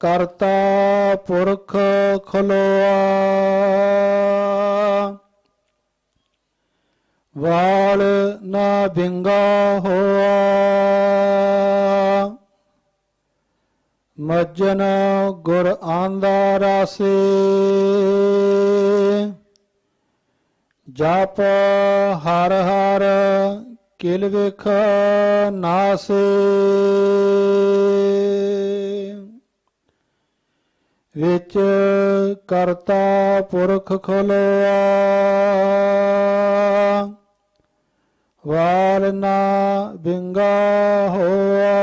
ਕਰਤਾ ਪੁਰਖ ਖਲੋਆ। ਵਾਲ ਨਾ ਬਿੰਗਾ ਹੋਆ। ਮੱਜਨ ਗੁਰ ਆਂਦਾ ਰਾਸੇ। ਜਪ ਹਰ ਹਰ ਕਿਲ ਵਿਖ ਨਾਸੇ। ਵਿੱਚ ਕਰਤਾ ਪੁਰਖ ਖਲੋਆ। ਵਾਰਨਾ ਬਿੰਗਾ ਹੋਆ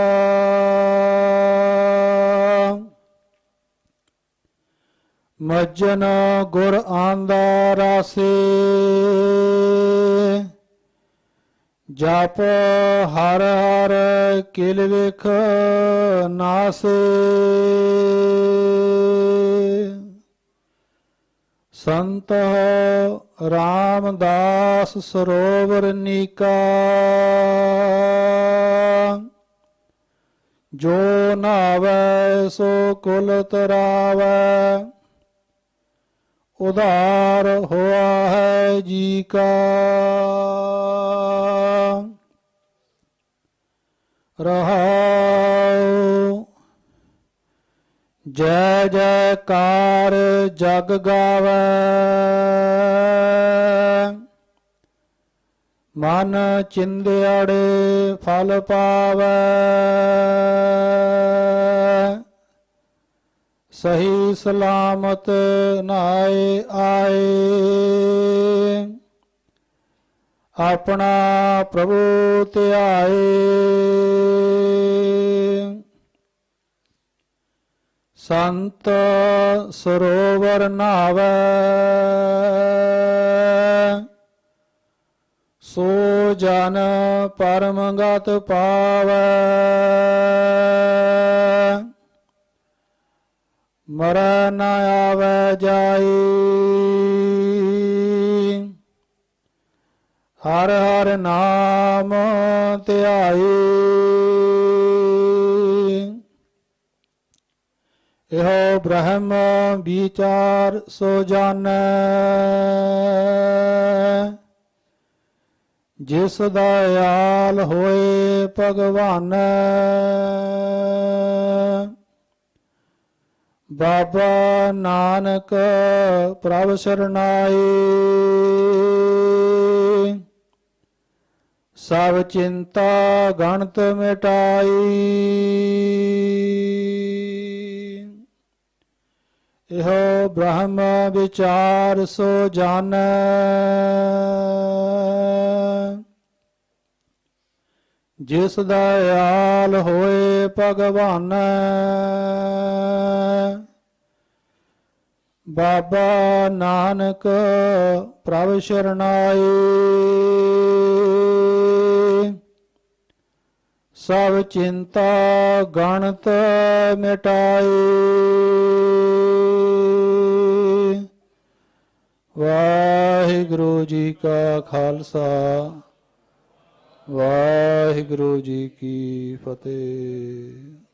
ਮੱਜਨ ਗੁਰ ਆਂਦਾ ਰਾਸੇ। ਜਪ ਹਰ ਹਰ ਕਿਲ ਵਿਖ ਨਾਸੇ। ਸੰਤ ਰਾਮਦਾਸ ਸਰੋਵਰ ਨੀਕਾ। ਜੋ ਨਾਵੇ ਸੋ ਕੁਲ ਤਰਾਵੇ। ਉਧਾਰ ਹੋਆ ਹੈ ਜੀ ਕਾ। ਰਹਾਉ। ਜੈ ਜੈਕਾਰ ਜਗ ਗਾਵੇ। ਮਨ ਚਿੰਦਿਆੜੇ ਫਲ ਪਾਵੇ। ਸਹੀ ਸਲਾਮਤ ਨਾਏ ਆਏ। ਆਪਣਾ ਪ੍ਰਭੂ ਧਿਆਏ। ਸੰਤ ਸਰੋਵਰ ਨਾਵੇ। ਸੋ ਜਨ ਪਰਮ ਗਤ ਪਾਵੇ। ਮਰ ਨ ਆਵੇ ਜਾਈ। ਹਰ ਹਰ ਨਾਮ ਧਿਆਈ। ਇਹੋ ਬ੍ਰਹਮ ਵਿਚਾਰ ਸੋ ਜਾਣੈ। ਜਿਸ ਦਇਆਲ ਹੋਏ ਭਗਵਾਨ। ਬਾਬਾ ਨਾਨਕ ਪ੍ਰਭ ਸ਼ਰਨਾਏ ਸਭ ਚਿੰਤਾ ਗਣਤ ਮਿਟਾਈ। ਇਹੋ ਬ੍ਰਹਮ ਵਿਚਾਰ ਸੋ ਜਾਣ ਜਿਸ ਆਲ ਹੋਏ ਭਗਵਾਨ। ਬਾਬਾ ਨਾਨਕ ਪ੍ਰਭ ਸ਼ਰਨਾਈ ਸਭ ਚਿੰਤਾ ਗਣਤ ਮਿਟਾਏ। ਵਾਹਿਗੁਰੂ ਜੀ ਕਾ ਖਾਲਸਾ, ਵਾਹਿਗੁਰੂ ਜੀ ਕੀ ਫਤਿਹ।